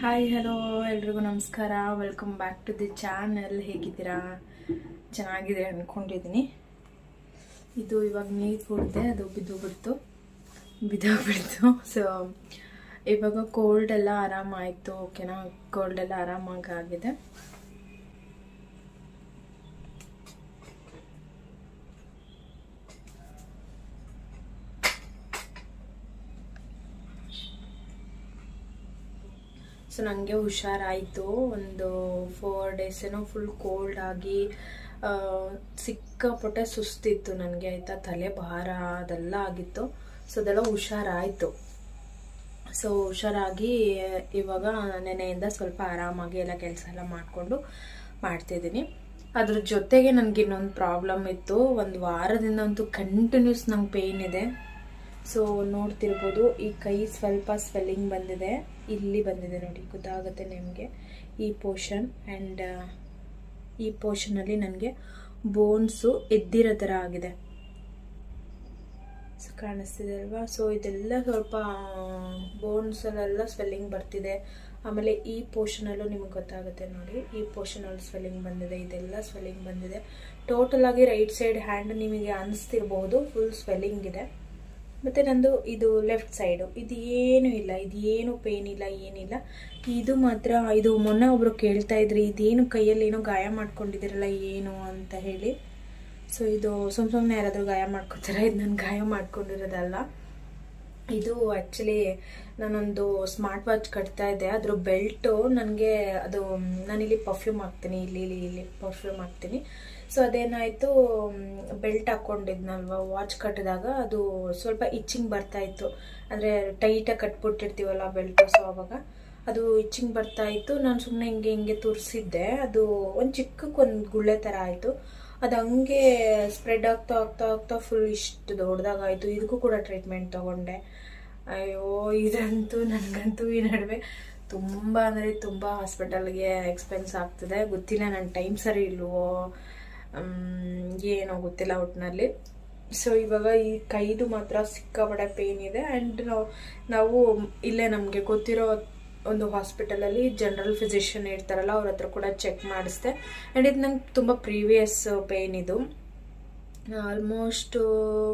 Hi hello ಎಲ್ರಿಗೂ ನಮಸ್ಕಾರ. Welcome back to the channel ಹೇಗಿದ್ದೀರಾ? ಚೆನ್ನಾಗಿದೆ ಅಂದ್ಕೊಂಡಿದ್ದೀನಿ ಇದು ಇವಾಗ ನೀರು ಕುಡಿದೆ, ಅದು ಬಿದ್ದೋಗ್ಬಿಡ್ತು ಬಿದ್ದೋಗ್ಬಿಡ್ತು ಸೊ ಇವಾಗ ಕೋಲ್ಡ್ ಎಲ್ಲ ಆರಾಮಾಯಿತು. ಓಕೆನಾ ಕೋಲ್ಡ್ ಎಲ್ಲ ಆರಾಮಾಗಿ ಆಗಿದೆ. ಸೊ ನನಗೆ ಹುಷಾರಾಯಿತು. ಒಂದು ಫೋರ್ ಡೇಸ್ ಏನೋ ಫುಲ್ ಕೋಲ್ಡ್ ಆಗಿ ಸಿಕ್ಕಾಪಟ್ಟೆ ಸುಸ್ತಿತ್ತು ನನಗೆ, ಆಯಿತಾ? ತಲೆ ಭಾರ ಅದೆಲ್ಲ ಆಗಿತ್ತು. ಸೊ ಅದೆಲ್ಲ ಹುಷಾರಾಯಿತು. ಸೊ ಹುಷಾರಾಗಿ, ಇವಾಗ ನೆನೆಯಿಂದ ಸ್ವಲ್ಪ ಆರಾಮಾಗಿ ಎಲ್ಲ ಕೆಲಸ ಎಲ್ಲ ಮಾಡಿಕೊಂಡು ಮಾಡ್ತಿದ್ದೀನಿ. ಅದ್ರ ಜೊತೆಗೆ ನನಗೆ ಇನ್ನೊಂದು ಪ್ರಾಬ್ಲಮ್ ಇತ್ತು. ಒಂದು ವಾರದಿಂದ ಅಂತೂ ಕಂಟಿನ್ಯೂಸ್ ನಂಗೆ ಪೇಯ್ನ್ ಇದೆ. ಸೊ ನೋಡ್ತಿರ್ಬೋದು, ಈ ಕೈ ಸ್ವಲ್ಪ ಸ್ವೆಲ್ಲಿಂಗ್ ಬಂದಿದೆ. ಇಲ್ಲಿ ಬಂದಿದೆ ನೋಡಿ, ಗೊತ್ತಾಗುತ್ತೆ ನಿಮಗೆ. ಈ ಪೋರ್ಷನ್ ಆ್ಯಂಡ್ ಈ ಪೋರ್ಷನಲ್ಲಿ ನನಗೆ ಬೋನ್ಸು ಎದ್ದಿರೋ ಥರ ಆಗಿದೆ. ಸೊ ಕಾಣಿಸ್ತಿದೆ ಅಲ್ವಾ? ಸೊ ಇದೆಲ್ಲ ಸ್ವಲ್ಪ ಬೋನ್ಸಲ್ಲೆಲ್ಲ ಸ್ವೆಲ್ಲಿಂಗ್ ಬರ್ತಿದೆ. ಆಮೇಲೆ ಈ ಪೋರ್ಷನಲ್ಲೂ ನಿಮಗೆ ಗೊತ್ತಾಗುತ್ತೆ ನೋಡಿ. ಈ ಪೋರ್ಷನಲ್ಲಿ ಸ್ವೆಲ್ಲಿಂಗ್ ಬಂದಿದೆ, ಇದೆಲ್ಲ ಸ್ವೆಲ್ಲಿಂಗ್ ಬಂದಿದೆ. ಟೋಟಲ್ ಆಗಿ ರೈಟ್ ಸೈಡ್ ಹ್ಯಾಂಡ್ ನಿಮಗೆ ಅನಿಸ್ತಿರ್ಬೋದು ಫುಲ್ ಸ್ವೆಲ್ಲಿಂಗ್ ಇದೆ. ಮತ್ತು ನಂದು ಇದು ಲೆಫ್ಟ್ ಸೈಡು ಇದು ಏನೂ ಇಲ್ಲ, ಇದು ಏನು ಪೇನ್ ಇಲ್ಲ ಏನಿಲ್ಲ ಇದು ಮಾತ್ರ, ಇದು ಮೊನ್ನೆ ಒಬ್ಬರು ಕೇಳ್ತಾ ಇದ್ರಿ, ಇದೇನು ಕೈಯಲ್ಲಿ ಏನೋ ಗಾಯ ಮಾಡ್ಕೊಂಡಿದ್ದೀರಲ್ಲ, ಏನು ಅಂತ ಹೇಳಿ. ಸೊ ಇದು ಸುಮ್ಮ ಸುಮ್ಮನೆ ಯಾರಾದರೂ ಗಾಯ ಮಾಡ್ಕೊತಾರ ಇದು ನಾನು ಗಾಯ ಮಾಡ್ಕೊಂಡಿರೋದಲ್ಲ. ಇದು ಆ್ಯಕ್ಚುಲಿ ನಾನೊಂದು ಸ್ಮಾರ್ಟ್ ವಾಚ್ ಕಟ್ತಾ ಇದ್ದೆ. ಅದ್ರ ಬೆಲ್ಟು ನನಗೆ ಅದು, ನಾನಿಲ್ಲಿ ಪರ್ಫ್ಯೂಮ್ ಹಾಕ್ತೀನಿ, ಇಲ್ಲಿ ಇಲ್ಲಿ ಇಲ್ಲಿ ಪರ್ಫ್ಯೂಮ್ ಹಾಕ್ತೀನಿ. ಸೊ ಅದೇನಾಯಿತು ಬೆಲ್ಟ್ ಹಾಕ್ಕೊಂಡಿದ್ನಲ್ವ ವಾಚ್ ಕಟ್ಟಿದಾಗ ಅದು ಸ್ವಲ್ಪ ಇಚ್ಚಿಂಗ್ ಬರ್ತಾ ಇತ್ತು. ಅಂದರೆ ಟೈಟಾಗಿ ಕಟ್ಬಿಟ್ಟಿರ್ತೀವಲ್ಲ ಬೆಲ್ಟು ಸೊ ಅವಾಗ ಅದು ಇಚ್ಚಿಂಗ್ ಬರ್ತಾ ಇತ್ತು. ನಾನು ಸುಮ್ಮನೆ ಹಿಂಗೆ ಹಿಂಗೆ ತುರಿಸಿದ್ದೆ. ಅದು ಒಂದು ಚಿಕ್ಕಕ್ಕೊಂದು ಗುಳ್ಳೆ ಥರ ಆಯಿತು. ಅದು ಹಂಗೆ ಸ್ಪ್ರೆಡ್ ಆಗ್ತಾ ಆಗ್ತಾ ಆಗ್ತಾ ಫುಲ್ ಇಷ್ಟು ದೊಡ್ಡದಾಗಾಯಿತು ಇದಕ್ಕೂ ಕೂಡ ಟ್ರೀಟ್ಮೆಂಟ್ ತೊಗೊಂಡೆ. ಅಯ್ಯೋ, ಇದಂತೂ ನನಗಂತೂ ಈ ನಡುವೆ ತುಂಬ ಅಂದರೆ ತುಂಬ ಹಾಸ್ಪಿಟಲ್ಗೆ ಎಕ್ಸ್ಪೆನ್ಸ್ ಆಗ್ತದೆ. ಗೊತ್ತಿಲ್ಲ ನನ್ನ ಟೈಮ್ ಸರಿ ಇಲ್ವೋ? ಏನೋ ಗೊತ್ತಿಲ್ಲ ಒಟ್ಟಿನಲ್ಲಿ ಸೊ ಇವಾಗ ಈ ಕೈದು ಮಾತ್ರ ಸಿಕ್ಕಾಪಟ್ಟೆ ಪೇನ್ ಇದೆ. ಆ್ಯಂಡ್ ನಾವು ನಾವು ಇಲ್ಲೇ ನಮಗೆ ಗೊತ್ತಿರೋ ಒಂದು ಹಾಸ್ಪಿಟಲಲ್ಲಿ ಜನರಲ್ ಫಿಸಿಷಿಯನ್ ಇರ್ತಾರಲ್ಲ ಅವ್ರ ಹತ್ರ ಕೂಡ ಚೆಕ್ ಮಾಡಿಸ್ದೆ. ಆ್ಯಂಡ್ ಇದು ನಂಗೆ ತುಂಬ ಪ್ರೀವಿಯಸ್ ಪೇನ್ ಇದು. ಆಲ್ಮೋಸ್ಟ್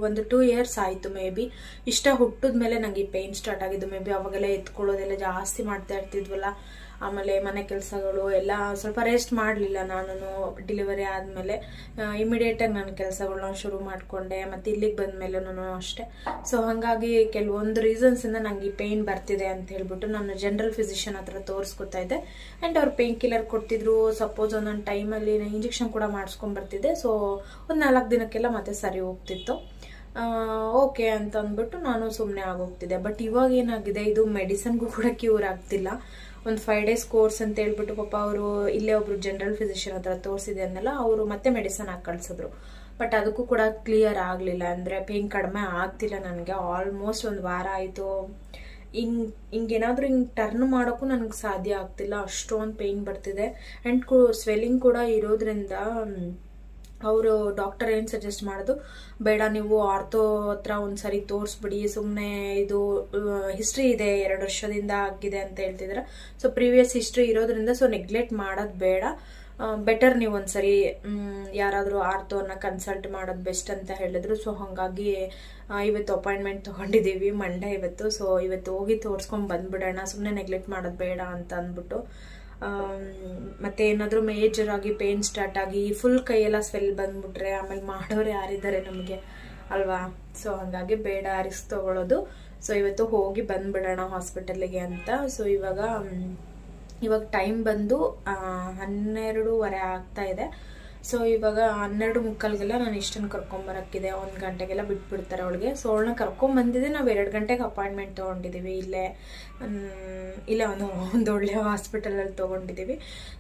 ಒಂದು ಟೂ ಇಯರ್ಸ್ ಆಯಿತು ಮೇ ಬಿ. ಇಷ್ಟ ಹುಟ್ಟಿದ ಮೇಲೆ ನನಗೆ ಈ ಪೇಯ್ನ್ ಸ್ಟಾರ್ಟ್ ಆಗಿದ್ದು ಮೇ ಬಿ. ಅವಾಗೆಲ್ಲ ಎತ್ಕೊಳ್ಳೋದೆಲ್ಲ ಜಾಸ್ತಿ ಮಾಡ್ತಾ ಇರ್ತಿದ್ವಲ್ಲ. ಆಮೇಲೆ ಮನೆ ಕೆಲಸಗಳು ಎಲ್ಲ ಸ್ವಲ್ಪ ರೆಸ್ಟ್ ಮಾಡಲಿಲ್ಲ ನಾನು ಡಿಲಿವರಿ ಆದಮೇಲೆ ಇಮಿಡಿಯೇಟಾಗಿ ನಾನು ಕೆಲಸಗಳನ್ನ ಶುರು ಮಾಡಿಕೊಂಡೆ, ಮತ್ತು ಇಲ್ಲಿಗೆ ಬಂದ ನಾನು ಅಷ್ಟೇ. ಸೊ ಹಾಗಾಗಿ ಕೆಲವೊಂದು ರೀಸನ್ಸಿಂದ ನನಗೆ ಈ ಪೇಯ್ನ್ ಬರ್ತಿದೆ ಅಂತ ಹೇಳ್ಬಿಟ್ಟು ನಾನು ಜನರಲ್ ಫಿಸಿಷಿಯನ್ ಹತ್ರ ತೋರಿಸ್ಕೊತಾ ಇದ್ದೆ. ಆ್ಯಂಡ್ ಅವ್ರು ಪೇಯ್ನ್ ಕಿಲ್ಲರ್ ಕೊಡ್ತಿದ್ರು. ಸಪೋಸ್ ಒಂದೊಂದು ಟೈಮಲ್ಲಿ ಇಂಜೆಕ್ಷನ್ ಕೂಡ ಮಾಡಿಸ್ಕೊಂಡ್ಬರ್ತಿದ್ದೆ ಸೊ ಒಂದು ನಾಲ್ಕು ದಿನಕ್ಕೆಲ್ಲ ಮತ್ತೆ ಸರಿ ಹೋಗ್ತಿತ್ತು. ಓಕೆ ಅಂತ ಅಂದ್ಬಿಟ್ಟು ನಾನು ಸುಮ್ಮನೆ ಆಗೋಗ್ತಿದ್ದೆ ಬಟ್ ಇವಾಗ ಏನಾಗಿದೆ? ಇದು ಮೆಡಿಸನ್ಗೂ ಕೂಡ ಕ್ಯೂರ್ ಆಗ್ತಿಲ್ಲ. ಒಂದು ಫೈವ್ ಡೇಸ್ ಕೋರ್ಸ್ ಅಂತ ಹೇಳ್ಬಿಟ್ಟು ಪಾಪ ಅವರು ಇಲ್ಲೇ ಒಬ್ರು ಜನರಲ್ ಫಿಸಿಷಿಯನ್ ಹತ್ರ ತೋರಿಸಿದೆ ಅವರು ಮತ್ತೆ ಮೆಡಿಸನ್ ಹಾಕಿ ಕಳ್ಸಿದ್ರು. ಬಟ್ ಅದಕ್ಕೂ ಕೂಡ ಕ್ಲಿಯರ್ ಆಗಲಿಲ್ಲ. ಅಂದರೆ ಪೇನ್ ಕಡಿಮೆ ಆಗ್ತಿಲ್ಲ ನನಗೆ. ಆಲ್ಮೋಸ್ಟ್ ಒಂದು ವಾರ ಆಯಿತು. ಹಿಂಗ್ ಹಿಂಗೇನಾದ್ರೂ ಹಿಂಗೆ ಟರ್ನ್ ಮಾಡೋಕ್ಕೂ ನನಗೆ ಸಾಧ್ಯ ಆಗ್ತಿಲ್ಲ. ಅಷ್ಟೊಂದು ಪೇಯ್ನ್ ಬರ್ತಿದೆ. ಆ್ಯಂಡ್ ಸ್ವೆಲ್ಲಿಂಗ್ ಕೂಡ ಇರೋದ್ರಿಂದ ಅವರು ಡಾಕ್ಟರ್ ಏನು ಸಜೆಸ್ಟ್ ಮಾಡೋದು? ಬೇಡ, ನೀವು ಆರ್ಥೋ ಹತ್ರ ಒಂದು ಸರಿ ತೋರಿಸ್ಬಿಡಿ. ಸುಮ್ಮನೆ ಇದು ಹಿಸ್ಟ್ರಿ ಇದೆ, ಎರಡು ವರ್ಷದಿಂದ ಆಗಿದೆ ಅಂತ ಹೇಳ್ತಿದ್ರೆ. ಸೊ ಪ್ರೀವಿಯಸ್ ಹಿಸ್ಟ್ರಿ ಇರೋದ್ರಿಂದ ಸೊ ನೆಗ್ಲೆಕ್ಟ್ ಮಾಡೋದು ಬೇಡ. ಬೆಟರ್ ನೀವು ಒಂದ್ಸರಿ ಯಾರಾದರೂ ಆರ್ಥೋನ ಕನ್ಸಲ್ಟ್ ಮಾಡೋದು ಬೆಸ್ಟ್ ಅಂತ ಹೇಳಿದ್ರು. ಸೊ ಹಾಗಾಗಿ ಇವತ್ತು ಅಪಾಯಿಂಟ್ಮೆಂಟ್ ತೊಗೊಂಡಿದ್ದೀವಿ ಮಂಡೇ ಇವತ್ತು. ಸೊ ಇವತ್ತು ಹೋಗಿ ತೋರಿಸ್ಕೊಂಡು ಬಂದ್ಬಿಡೋಣ. ಸುಮ್ಮನೆ ನೆಗ್ಲೆಕ್ಟ್ ಮಾಡೋದು ಬೇಡ ಅಂತ ಅಂದ್ಬಿಟ್ಟು. ಮತ್ತೆ ಏನಾದರೂ ಮೇಜರ್ ಆಗಿ ಪೇನ್ ಸ್ಟಾರ್ಟ್ ಆಗಿ ಫುಲ್ ಕೈಯೆಲ್ಲ ಸ್ವೆಲ್ ಬಂದ್ಬಿಟ್ರೆ ಆಮೇಲೆ ಮಾಡೋರು ಯಾರಿದ್ದಾರೆ ನಮಗೆ ಅಲ್ವಾ? ಸೊ ಹಾಗಾಗಿ ಬೇಡ ರಿಸ್ಕ್ ತೊಗೊಳ್ಳೋದು ಸೊ ಇವತ್ತು ಹೋಗಿ ಬಂದ್ಬಿಡೋಣ ಹಾಸ್ಪಿಟಲಿಗೆ ಅಂತ. ಸೊ ಇವಾಗ ಇವಾಗ ಟೈಮ್ ಬಂದು ಹನ್ನೆರಡೂವರೆ ಆಗ್ತಾ ಇದೆ. ಸೊ ಇವಾಗ ಹನ್ನೆರಡು ಮುಕ್ಕಾಲ್ಗೆಲ್ಲ ನಾನು ಇಷ್ಟನ್ನು ಕರ್ಕೊಂಬರಕ್ಕಿದೆ ಒಂದು ಗಂಟೆಗೆಲ್ಲ ಬಿಟ್ಬಿಡ್ತಾರೆ ಅವಳಿಗೆ. ಸೊ ಅವಳನ್ನ ಕರ್ಕೊಂಬಂದಿದ್ದೆ ನಾವು ಎರಡು ಗಂಟೆಗೆ ಅಪಾಯಿಂಟ್ಮೆಂಟ್ ತೊಗೊಂಡಿದ್ದೀವಿ ಇಲ್ಲೇ ಇಲ್ಲ ಒಂದು ಒಂದು ಒಳ್ಳೆಯ ಹಾಸ್ಪಿಟಲಲ್ಲಿ ತೊಗೊಂಡಿದ್ದೀವಿ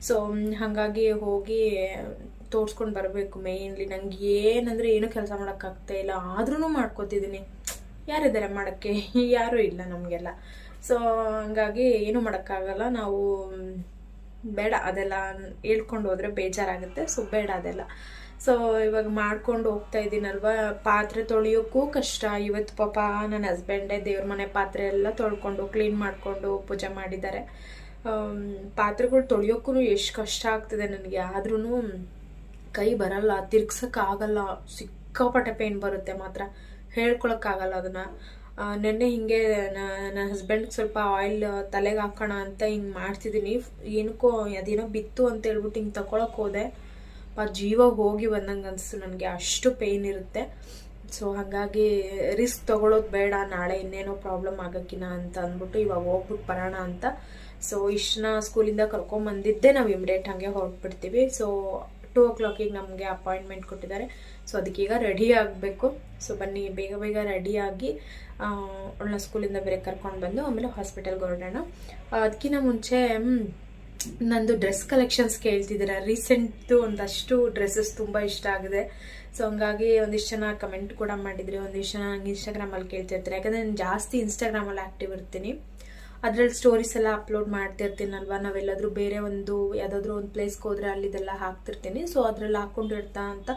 ಸೊ ಹಾಗಾಗಿ ಹೋಗಿ ತೋರಿಸ್ಕೊಂಡು ಬರಬೇಕು ಮೇಯ್ನ್ಲಿ ನಂಗೆ ಏನಂದರೆ ಏನೂ ಕೆಲಸ ಮಾಡೋಕ್ಕಾಗ್ತಾ ಇಲ್ಲ. ಆದ್ರೂ ಮಾಡ್ಕೋತಿದ್ದೀನಿ ಯಾರಿದ್ದಾರೆ ಮಾಡೋಕ್ಕೆ? ಯಾರೂ ಇಲ್ಲ ನಮಗೆಲ್ಲ. ಸೊ ಹಂಗಾಗಿ ಏನೂ ಮಾಡೋಕ್ಕಾಗಲ್ಲ. ನಾವು ಬೇಡ, ಅದೆಲ್ಲ ಹೇಳ್ಕೊಂಡು ಹೋದ್ರೆ ಬೇಜಾರಾಗುತ್ತೆ. ಸೊ ಬೇಡ ಅದೆಲ್ಲ. ಸೊ ಇವಾಗ ಮಾಡ್ಕೊಂಡು ಹೋಗ್ತಾ ಇದ್ದೀನಲ್ವ ಪಾತ್ರೆ ತೊಳೆಯೋಕ್ಕೂ ಕಷ್ಟ. ಇವತ್ತು ಪಾಪ ನನ್ನ ಹಸ್ಬೆಂಡೇ ದೇವ್ರ ಮನೆ ಪಾತ್ರೆ ಎಲ್ಲ ತೊಳ್ಕೊಂಡು ಕ್ಲೀನ್ ಮಾಡಿಕೊಂಡು ಪೂಜೆ ಮಾಡಿದ್ದಾರೆ. ಪಾತ್ರೆಗಳು ತೊಳೆಯೋಕ್ಕೂ ಎಷ್ಟು ಕಷ್ಟ ಆಗ್ತದೆ ನನಗೆ. ಆದ್ರೂ ಕೈ ಬರಲ್ಲ, ತಿರ್ಗ್ಸೋಕ್ಕಾಗಲ್ಲ. ಸಿಕ್ಕಾಪಟ್ಟೆ ಪೇನ್ ಬರುತ್ತೆ ಮಾತ್ರ. ಹೇಳ್ಕೊಳಕ್ಕಾಗಲ್ಲ ಅದನ್ನ. ನೆನ್ನೆ ಹಿಂಗೆ ನನ್ನ ಹಸ್ಬೆಂಡ್ಗೆ ಸ್ವಲ್ಪ ಆಯಿಲ್ ತಲೆಗೆ ಹಾಕೋಣ ಅಂತ ಹಿಂಗೆ ಮಾಡ್ತಿದ್ದೀನಿ ಏನಕ್ಕೋ ಅದೇನೋ ಬಿತ್ತು ಅಂತ ಹೇಳ್ಬಿಟ್ಟು ಹಿಂಗೆ ತಗೊಳಕ್ಕೆ ಹೋದೆ. ಆ, ಜೀವ ಹೋಗಿ ಬಂದಂಗೆ ಅನಿಸ್ತು ನನಗೆ. ಅಷ್ಟು ಪೇಯ್ನ್ ಇರುತ್ತೆ. ಸೊ ಹಾಗಾಗಿ ರಿಸ್ಕ್ ತೊಗೊಳೋದು ಬೇಡ. ನಾಳೆ ಇನ್ನೇನೋ ಪ್ರಾಬ್ಲಮ್ ಆಗಕ್ಕಿನ ಅಂತ ಅಂದ್ಬಿಟ್ಟು ಇವಾಗ ಹೋಗ್ಬಿಟ್ಟು ಬರೋಣ ಅಂತ. ಸೊ ಇಷ್ಟನ್ನ ಸ್ಕೂಲಿಂದ ಕರ್ಕೊಂಬಂದಿದ್ದೆ ನಾವು ಇಮಿಡಿಯೇಟ್ ಹಾಗೆ ಹೊರಟ್ಬಿಡ್ತೀವಿ. ಸೊ ಟೂ ಓ ಕ್ಲಾಕಿಗೆ ನಮಗೆ ಅಪಾಯಿಂಟ್ಮೆಂಟ್ ಕೊಟ್ಟಿದ್ದಾರೆ. ಸೊ ಅದಕ್ಕೀಗ ರೆಡಿ ಆಗಬೇಕು. ಸೊ ಬನ್ನಿ, ಬೇಗ ಬೇಗ ರೆಡಿಯಾಗಿ ಅವಳನ್ನ ಸ್ಕೂಲಿಂದ ಬೇರೆ ಕರ್ಕೊಂಡು ಬಂದು ಆಮೇಲೆ ಹಾಸ್ಪಿಟಲ್ಗೆ ಹೊರಡೋಣ. ಅದಕ್ಕಿಂತ ಮುಂಚೆ ನಂದು ಡ್ರೆಸ್ ಕಲೆಕ್ಷನ್ಸ್ ಕೇಳ್ತಿದ್ದೀರ. ರೀಸೆಂಟ್ದು ಒಂದಷ್ಟು ಡ್ರೆಸ್ಸಸ್ ತುಂಬ ಇಷ್ಟ ಆಗಿದೆ. ಸೊ ಹಂಗಾಗಿ ಒಂದಿಷ್ಟು ಜನ ಕಮೆಂಟ್ ಕೂಡ ಮಾಡಿದ್ರಿ. ಒಂದಿಷ್ಟು ಜನ ನಂಗೆ ಇನ್ಸ್ಟಾಗ್ರಾಮಲ್ಲಿ ಕೇಳ್ತಿರ್ತಾರೆ. ಯಾಕಂದರೆ ನಾನು ಜಾಸ್ತಿ ಇನ್ಸ್ಟಾಗ್ರಾಮಲ್ಲಿ ಆ್ಯಕ್ಟಿವ್ ಇರ್ತೀನಿ. ಅದ್ರಲ್ಲಿ ಸ್ಟೋರೀಸ್ ಎಲ್ಲ ಅಪ್ಲೋಡ್ ಮಾಡ್ತಿರ್ತೀನಲ್ವಾ? ನಾವೆಲ್ಲಾದ್ರೂ ಬೇರೆ ಒಂದು ಯಾವುದಾದ್ರೂ ಒಂದು ಪ್ಲೇಸ್ಗೆ ಹೋದ್ರೆ ಅಲ್ಲಿದೆಲ್ಲ ಹಾಕ್ತಿರ್ತೀನಿ. ಸೊ ಅದ್ರಲ್ಲಿ ಹಾಕೊಂಡಿರ್ತಾ ಅಂತ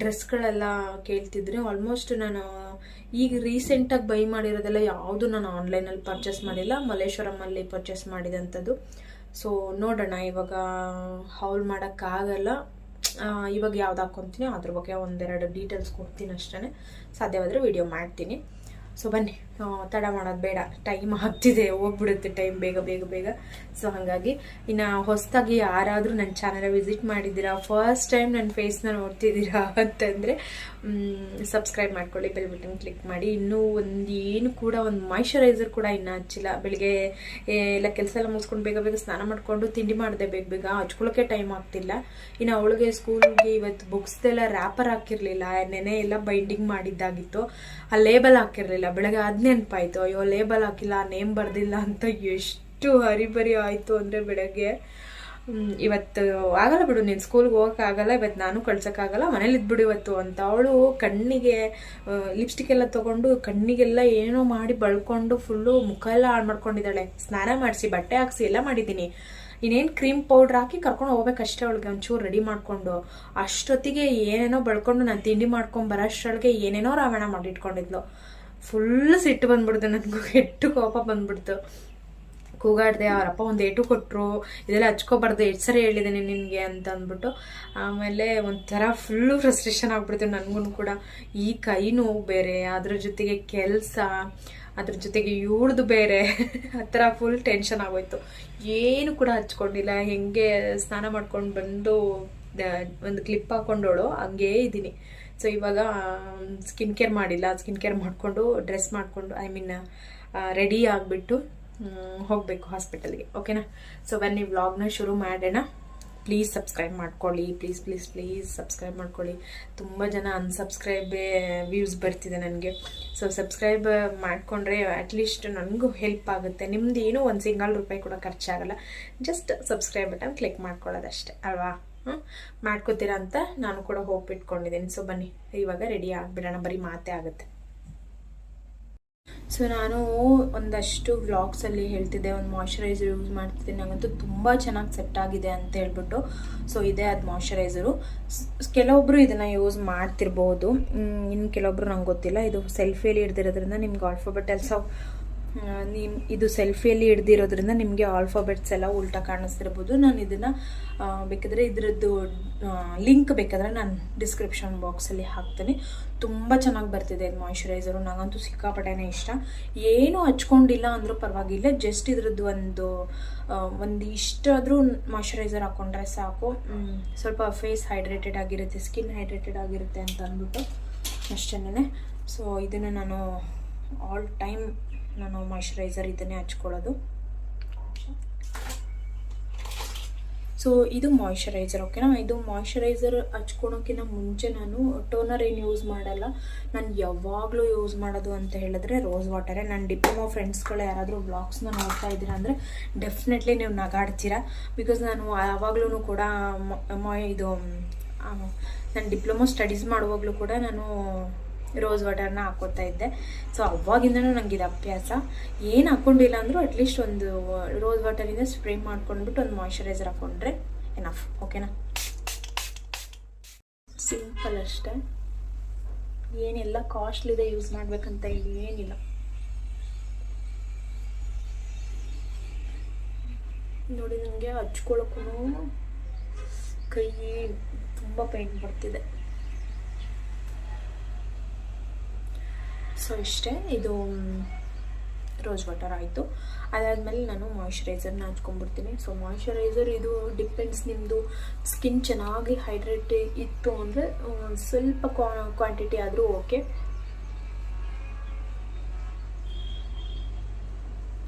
ಡ್ರೆಸ್ಗಳೆಲ್ಲ ಕೇಳ್ತಿದ್ರಿ. ಆಲ್ಮೋಸ್ಟ್ ನಾನು, ಈಗ ರೀಸೆಂಟಾಗಿ ಬೈ ಮಾಡಿರೋದೆಲ್ಲ ಯಾವುದು ನಾನು ಆನ್ಲೈನಲ್ಲಿ ಪರ್ಚೇಸ್ ಮಾಡಿಲ್ಲ. ಮಲ್ಲೇಶ್ವರಮಲ್ಲಿ ಪರ್ಚೇಸ್ ಮಾಡಿದಂಥದ್ದು. ಸೊ ನೋಡೋಣ ಇವಾಗ ಹೌಲ್ ಮಾಡೋಕ್ಕಾಗಲ್ಲ. ಇವಾಗ ಯಾವ್ದು ಹಾಕ್ಕೊಂತೀನಿ ಅದ್ರ ಬಗ್ಗೆ ಒಂದೆರಡು ಡೀಟೇಲ್ಸ್ ಕೊಡ್ತೀನಿ ಅಷ್ಟೇ ಸಾಧ್ಯವಾದರೆ ವಿಡಿಯೋ ಮಾಡ್ತೀನಿ. ಸೊ ಬನ್ನಿ. ತಡ ಮಾಡೋದು ಬೇಡ. ಟೈಮ್ ಆಗ್ತಿದೆ, ಹೋಗ್ಬಿಡುತ್ತೆ ಟೈಮ್ ಬೇಗ ಬೇಗ ಬೇಗ. ಸೊ ಹಾಗಾಗಿ ಇನ್ನು ಹೊಸದಾಗಿ ಯಾರಾದರೂ ನನ್ನ ಚಾನಲ್ ವಿಸಿಟ್ ಮಾಡಿದ್ದೀರಾ ಫಸ್ಟ್ ಟೈಮ್ ನನ್ನ ಫೇಸ್ನ ನೋಡ್ತಿದ್ದೀರಾ ಅಂತಂದರೆ ಸಬ್ಸ್ಕ್ರೈಬ್ ಮಾಡ್ಕೊಳ್ಳಿ ಬೆಲ್ ಬಟನ್ ಕ್ಲಿಕ್ ಮಾಡಿ. ಇನ್ನೂ ಒಂದು ಏನು ಕೂಡ, ಒಂದು ಮಾಯ್ಶ್ಚರೈಸರ್ ಕೂಡ ಇನ್ನೂ ಹಚ್ಚಿಲ್ಲ. ಬೆಳಿಗ್ಗೆ ಎಲ್ಲ ಕೆಲಸ ಎಲ್ಲ ಮುಗಿಸ್ಕೊಂಡು ಬೇಗ ಬೇಗ ಸ್ನಾನ ಮಾಡಿಕೊಂಡು ತಿಂಡಿ ಮಾಡಿದೆ ಬೇಗ ಬೇಗ. ಹಚ್ಕೊಳ್ಳೋಕ್ಕೆ ಟೈಮ್ ಆಗ್ತಿಲ್ಲ. ಇನ್ನು ಅವಳಿಗೆ ಸ್ಕೂಲ್ಗೆ ಇವತ್ತು ಬುಕ್ಸ್ದೆಲ್ಲ ರ್ಯಾಪರ್ ಹಾಕಿರಲಿಲ್ಲ. ನೆನೆ ಎಲ್ಲ ಬೈಂಡಿಂಗ್ ಮಾಡಿದ್ದಾಗಿತ್ತು. ಆ ಲೇಬಲ್ ಹಾಕಿರಲಿಲ್ಲ. ಬೆಳಗ್ಗೆ ಅದು ನೆನಪಾಯ್ತು. ಅಯ್ಯೋ ಲೇಬಲ್ ಹಾಕಿಲ್ಲ ನೇಮ್ ಬರ್ದಿಲ್ಲ ಅಂತ ಎಷ್ಟು ಹರಿಬರಿ ಆಯಿತು ಅಂದರೆ ಬೆಳಗ್ಗೆ. ಇವತ್ತು ಆಗಲ್ಲ ಬಿಡು, ನೀನು ಸ್ಕೂಲ್ಗೆ ಹೋಗೋಕ್ಕಾಗಲ್ಲ ಇವತ್ತು ನಾನು ಕಳ್ಸೋಕ್ಕಾಗಲ್ಲ ಮನೇಲಿ ಇದ್ಬಿಡು ಇವತ್ತು ಅಂತ. ಅವಳು ಕಣ್ಣಿಗೆ ಲಿಪ್ಸ್ಟಿಕ್ ಎಲ್ಲ ತಗೊಂಡು ಕಣ್ಣಿಗೆಲ್ಲ ಏನೋ ಮಾಡಿ ಬಳ್ಕೊಂಡು ಫುಲ್ಲು ಮುಖ ಎಲ್ಲ ಹಾಳು ಮಾಡ್ಕೊಂಡಿದ್ದಾಳೆ. ಸ್ನಾನ ಮಾಡಿಸಿ, ಬಟ್ಟೆ ಹಾಕ್ಸಿ, ಎಲ್ಲ ಮಾಡಿದ್ದೀನಿ. ಇನ್ನೇನು ಕ್ರೀಮ್ ಪೌಡ್ರ್ ಹಾಕಿ ಕರ್ಕೊಂಡು ಹೋಗ್ಬೇಕಷ್ಟೇ ಅವಳಿಗೆ, ಒಂಚೂರು ರೆಡಿ ಮಾಡಿಕೊಂಡು. ಅಷ್ಟೊತ್ತಿಗೆ ಏನೇನೋ ಬಳ್ಕೊಂಡು ನಾನು ತಿಂಡಿ ಮಾಡ್ಕೊಂಡು ಬರೋಷ್ಟರೊಳಗೆ ಏನೇನೋ ರಾವಣ ಮಾಡಿಟ್ಕೊಂಡಿದ್ಲು. ಫುಲ್ ಸಿಟ್ಟು ಬಂದ್ಬಿಡ್ತು, ನನಗೂ ಕೆಟ್ಟು ಕೋಪ ಬಂದ್ಬಿಡ್ತು. ಕೂಗಾಡ್ದೆ ಅವರಪ್ಪ ಒಂದು ಏಟು ಕೊಟ್ಟರು ಇದೆಲ್ಲ ಹಚ್ಕೋಬಾರ್ದು, ಎಷ್ಟು ಸರಿ ಹೇಳಿದ್ದೀನಿ ನಿನಗೆ ಅಂತ ಅಂದ್ಬಿಟ್ಟು, ಆಮೇಲೆ ಒಂಥರ ಫುಲ್ಲು ಫ್ರಸ್ಟ್ರೇಷನ್ ಆಗ್ಬಿಡ್ತು ನನಗೂ ಕೂಡ. ಈ ಕೈ ನೋವು ಬೇರೆ, ಅದ್ರ ಜೊತೆಗೆ ಕೆಲಸ, ಅದ್ರ ಜೊತೆಗೆ ಇವಳ್ದು ಬೇರೆ, ಆ ಥರ ಫುಲ್ ಟೆನ್ಷನ್ ಆಗೋಯ್ತು. ಏನು ಕೂಡ ಹಚ್ಕೊಂಡಿಲ್ಲ, ಹೆಂಗೆ ಸ್ನಾನ ಮಾಡ್ಕೊಂಡು ಬಂದು ಒಂದು ಕ್ಲಿಪ್ ಹಾಕೊಂಡೋಳು, ಹಂಗೇ ಇದ್ದೀನಿ. ಸೊ ಇವಾಗ ಸ್ಕಿನ್ ಕೇರ್ ಮಾಡಿಲ್ಲ. ಸ್ಕಿನ್ ಕೇರ್ ಮಾಡಿಕೊಂಡು ಡ್ರೆಸ್ ಮಾಡಿಕೊಂಡು ಐ ಮೀನ್ ರೆಡಿ ಆಗಿಬಿಟ್ಟು ಹೋಗಬೇಕು ಹಾಸ್ಪಿಟಲ್ಗೆ ಓಕೆನಾ ಸೊ ಬನ್ನಿ ವ್ಲಾಗ್ನ ಶುರು ಮಾಡೋಣ. ಪ್ಲೀಸ್ ಸಬ್ಸ್ಕ್ರೈಬ್ ಮಾಡ್ಕೊಳ್ಳಿ. ಪ್ಲೀಸ್ ಪ್ಲೀಸ್ ಪ್ಲೀಸ್ ಸಬ್ಸ್ಕ್ರೈಬ್ ಮಾಡ್ಕೊಳ್ಳಿ. ತುಂಬ ಜನ ಅನ್ಸಬ್ಸ್ಕ್ರೈಬೇ ವ್ಯೂಸ್ ಬರ್ತಿದೆ ನನಗೆ. ಸೊ ಸಬ್ಸ್ಕ್ರೈಬ್ ಮಾಡಿಕೊಂಡ್ರೆ ಅಟ್ಲೀಸ್ಟ್ ನನಗೂ ಹೆಲ್ಪ್ ಆಗುತ್ತೆ. ನಿಮ್ದು ಏನೂ ಒಂದು ಸಿಂಗಲ್ ರೂಪಾಯಿ ಕೂಡ ಖರ್ಚಾಗಲ್ಲ. ಜಸ್ಟ್ ಸಬ್ಸ್ಕ್ರೈಬ್ ಬಟನ್ ಕ್ಲಿಕ್ ಮಾಡ್ಕೊಳ್ಳೋದಷ್ಟೇ. ಅಲ್ವಾ? ಮಾಡ್ಕೋತೀರಾ ಅಂತ ನಾನು ಕೂಡ ಹೋಪ್ ಇಟ್ಕೊಂಡಿದ್ದೀನಿ ಸೊ ಬನ್ನಿ. ಇವಾಗ ರೆಡಿ ಆಗಿಬಿಡೋಣ. ಬರೀ ಮಾತೇ ಆಗುತ್ತೆ. ಸೊ ನಾನು ಒಂದಷ್ಟು ವ್ಲಾಗ್ಸಲ್ಲಿ ಹೇಳ್ತಿದ್ದೆ. ಒಂದು ಮಾಯ್ಚರೈಸರ್ ಯೂಸ್ ಮಾಡ್ತಿದ್ದೀನಿ. ನನಗಂತೂ ತುಂಬ ಚೆನ್ನಾಗಿ ಸೆಟ್ ಆಗಿದೆ ಅಂತ ಹೇಳ್ಬಿಟ್ಟು. ಸೊ ಇದೆ ಅದು ಮಾಯ್ಶ್ಚರೈಸರು ಕೆಲವೊಬ್ಬರು ಇದನ್ನು ಯೂಸ್ ಮಾಡ್ತಿರ್ಬೋದು. ಇನ್ನು ಕೆಲವೊಬ್ರು ನಂಗೆ ಗೊತ್ತಿಲ್ಲ. ಇದು ಸೆಲ್ಫಿಯಲ್ಲಿ ಹಿಡ್ದಿರೋದ್ರಿಂದ ನಿಮ್ಗೆ ಆಲ್ಫಾಬೆಟ್ ಸೊ ನಿಮ್, ಇದು ಸೆಲ್ಫಿಯಲ್ಲಿ ಹಿಡ್ದಿರೋದ್ರಿಂದ ನಿಮಗೆ ಆಲ್ಫಾಬೆಟ್ಸ್ ಎಲ್ಲ ಉಲ್ಟಾ ಕಾಣಿಸ್ತಿರ್ಬೋದು. ನಾನು ಇದನ್ನು ಬೇಕಾದರೆ ಇದರದ್ದು ಲಿಂಕ್ ಬೇಕಾದರೆ ನಾನು ಡಿಸ್ಕ್ರಿಪ್ಷನ್ ಬಾಕ್ಸಲ್ಲಿ ಹಾಕ್ತೀನಿ. ತುಂಬ ಚೆನ್ನಾಗಿ ಬರ್ತಿದೆ ಇದು ಮಾಯ್ಶ್ಚರೈಸರು. ನನಗಂತೂ ಸಿಕ್ಕಾಪಟ್ಟೆನೇ ಇಷ್ಟ. ಏನೂ ಹಚ್ಕೊಂಡಿಲ್ಲ ಅಂದರೂ ಪರವಾಗಿಲ್ಲ. ಜಸ್ಟ್ ಇದ್ರದ್ದು ಒಂದು ಒಂದು ಇಷ್ಟಾದರೂ ಮಾಯಶ್ಚರೈಸರ್ ಹಾಕ್ಕೊಂಡ್ರೆ ಸಾಕು. ಸ್ವಲ್ಪ ಫೇಸ್ ಹೈಡ್ರೇಟೆಡ್ ಆಗಿರುತ್ತೆ, ಸ್ಕಿನ್ ಹೈಡ್ರೇಟೆಡ್ ಆಗಿರುತ್ತೆ ಅಂತ ಅಂದ್ಬಿಟ್ಟು ಅಷ್ಟೇ ಸೊ, ಇದನ್ನು ನಾನು ಆಲ್ ಟೈಮ್ ನಾನು ಮಾಯ್ಶ್ಚರೈಸರ್ ಇದನ್ನೇ ಹಚ್ಕೊಳ್ಳೋದು. ಸೊ ಇದು ಮಾಯ್ಶ್ಚರೈಸರ್ ಓಕೆನಾ ಇದು ಮಾಯ್ಶ್ಚರೈಸರ್ ಹಚ್ಕೊಳೋಕ್ಕಿಂತ ಮುಂಚೆ ನಾನು ಟೋನರ್ ಏನು ಯೂಸ್ ಮಾಡಲ್ಲ. ನಾನು ಯಾವಾಗಲೂ ಯೂಸ್ ಮಾಡೋದು ಅಂತ ಹೇಳಿದ್ರೆ ರೋಸ್ ವಾಟರೇ ನನ್ನ ಡಿಪ್ಲೊಮಾ ಫ್ರೆಂಡ್ಸ್ಗಳು ಯಾರಾದರೂ ಬ್ಲಾಗ್ಸ್ನ ನೋಡ್ತಾ ಇದ್ದೀರಾ ಅಂದರೆ ಡೆಫಿನೆಟ್ಲಿ ನೀವು ನಗಾಡ್ತೀರಾ. ಬಿಕಾಸ್ ನಾನು ಯಾವಾಗಲೂ ಕೂಡ ಇದು ನಾನು ಡಿಪ್ಲೊಮಾ ಸ್ಟಡೀಸ್ ಮಾಡುವಾಗಲೂ ಕೂಡ ನಾನು ರೋಸ್ ವಾಟರ್ನ ಹಾಕೋತಾ ಇದ್ದೆ. ಸೊ ಅವಾಗಿಂದನೂ ನನಗೆ ಇದು ಅಭ್ಯಾಸ. ಏನು ಹಾಕ್ಕೊಂಡಿಲ್ಲ ಅಂದರೂ ಅಟ್ಲೀಸ್ಟ್ ಒಂದು ರೋಸ್ ವಾಟರಿಂದ ಸ್ಪ್ರೇ ಮಾಡ್ಕೊಂಡ್ಬಿಟ್ಟು ಒಂದು ಮಾಯ್ಶ್ಚರೈಸರ್ ಹಾಕ್ಕೊಂಡ್ರೆ ಎನಫ್ ಓಕೆನಾ ಸಿಂಪಲ್ ಅಷ್ಟೇ. ಏನೆಲ್ಲ ಕಾಸ್ಟ್ಲಿದೆ ಯೂಸ್ ಮಾಡಬೇಕಂತ ಏನಿಲ್ಲ. ನೋಡಿ ನನಗೆ ಹಚ್ಕೊಳಕ್ಕೂ ಕೈ ತುಂಬ ಪೇಂಟ್ ಬರ್ತಿದೆ. ಸೊ ಇಷ್ಟೇ, ಇದು ರೋಸ್ ವಾಟರ್ ಆಯಿತು. ಅದಾದಮೇಲೆ ನಾನು ಮಾಯ್ಶ್ಚರೈಸರ್ನ ಹಚ್ಕೊಂಡ್ಬಿಡ್ತೀನಿ. ಸೊ ಮಾಯ್ಶ್ಚರೈಸರ್ ಇದು ಡಿಪೆಂಡ್ಸ್ ನಿಮ್ಮದು ಸ್ಕಿನ್ ಚೆನ್ನಾಗಿ ಹೈಡ್ರೇಟ್ ಇತ್ತು ಅಂದರೆ ಸ್ವಲ್ಪ ಕ್ವಾಂಟಿಟಿ ಆದರೂ ಓಕೆ